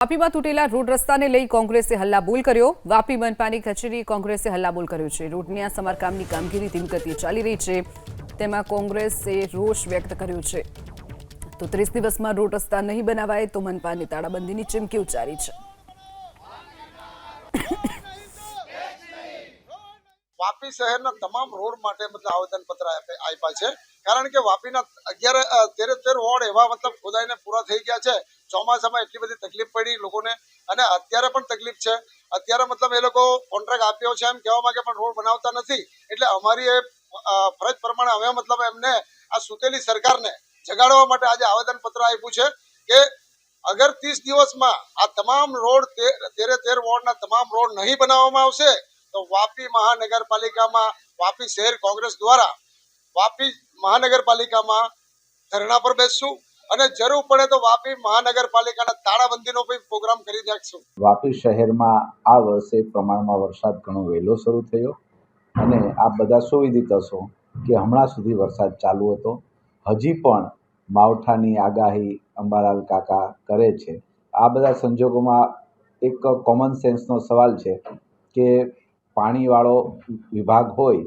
વાપીમાં તૂટેલા રોડ રસ્તાને લઈ કોંગ્રેસે હલ્લાબોલ કર્યો. વાપી મનપાની કચેરી કોંગ્રેસે હલ્લાબોલ કર્યો છે. રોડની આ સમારકામની કામગીરી ધીમી ગતિએ ચાલી રહી છે. તેમાં કોંગ્રેસે રોષ વ્યક્ત કર્યો છે. તો ત્રીસ દિવસમાં રોડ રસ્તા નહીં બનાવાય તો મનપાની તાળાબંધીની ચીમકી ઉચ્ચારી છે. વાપી શહેરના તમામ રોડ માટે મતલબ આવેદન પત્ર આપ્યા છે. કારણ કે વાપીના અગિયાર તેરે, તેર વોર્ડ એવા મતલબ ખોદાઈને પૂરા થઈ ગયા છે. ચોમાસામાં એટલી બધી તકલીફ પડી લોકોને, અને અત્યારે પણ તકલીફ છે. અત્યારે મતલબ એ લોકો કોન્ટ્રાક્ટ આપ્યો છે એમ કહેવા માંગે, પણ રોડ બનાવતા નથી. એટલે અમારી એ ફરજ પ્રમાણે અમે મતલબ એમને આ સૂતેલી સરકારને જગાડવા માટે આજે આવેદન પત્ર આપ્યું છે કે અગર ત્રીસ દિવસમાં આ તમામ રોડ તેરે, તેર વોર્ડના તમામ રોડ નહીં બનાવવામાં આવશે, તો વાપી મહાનગરપાલિકામાં, વાપી શહેર કોંગ્રેસ દ્વારા વાપી મહાનગરપાલિકામાં ધરણા પર બેસશું. અને જરૂર પડે તો વાપી મહાનગરપાલિકાના તાળાબંધીનો પણ પ્રોગ્રામ કરી નાખશું. વાપી શહેરમાં આ વર્ષે પ્રમાણમાં વરસાદ ઘણો વહેલો શરૂ થયો અને આપ બધા સુવિદિત હશો કે હમણાં સુધી વરસાદ ચાલુ હતો. હજી પણ માવઠાની આગાહી અંબાલાલ કાકા કરે છે. આ બધા સંજોગોમાં એક કોમન સેન્સનો સવાલ છે કે પાણીવાળો વિભાગ હોય,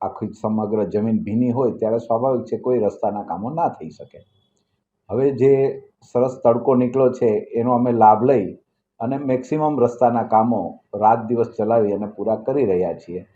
આખી સમગ્ર જમીન ભીની હોય, ત્યારે સ્વાભાવિક છે કોઈ રસ્તાના કામો ના થઈ શકે. હવે જે સરસ તડકો નીકળ્યો છે, એનો અમે લાભ લઈ અને મેક્સિમમ રસ્તાના કામો રાત દિવસ ચલાવી અને પૂરા કરી રહ્યા છીએ.